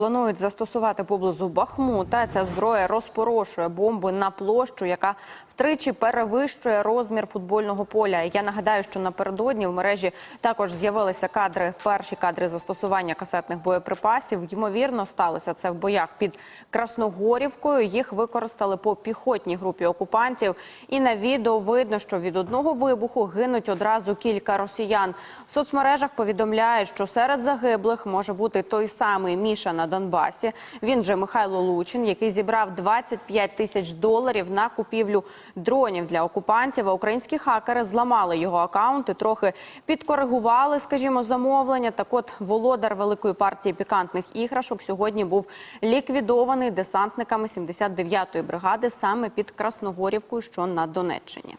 Планують застосувати поблизу Бахмута. Ця зброя розпорошує бомби на площу, яка втричі перевищує розмір футбольного поля. Я нагадаю, що напередодні в мережі також з'явилися кадри, перші кадри застосування касетних боєприпасів. Ймовірно, сталося це в боях під Красногорівкою. Їх використали по піхотній групі окупантів. І на відео видно, що від одного вибуху гинуть одразу кілька росіян. В соцмережах повідомляють, що серед загиблих може бути той самий Міша на Донбасі. Він же Михайло Лучин, який зібрав 25 тисяч доларів на купівлю дронів для окупантів. А українські хакери зламали його акаунти, трохи підкоригували, скажімо, замовлення. Так, от володар великої партії пікантних іграшок сьогодні був ліквідований десантниками 79-ї бригади саме під Красногорівкою, що на Донеччині.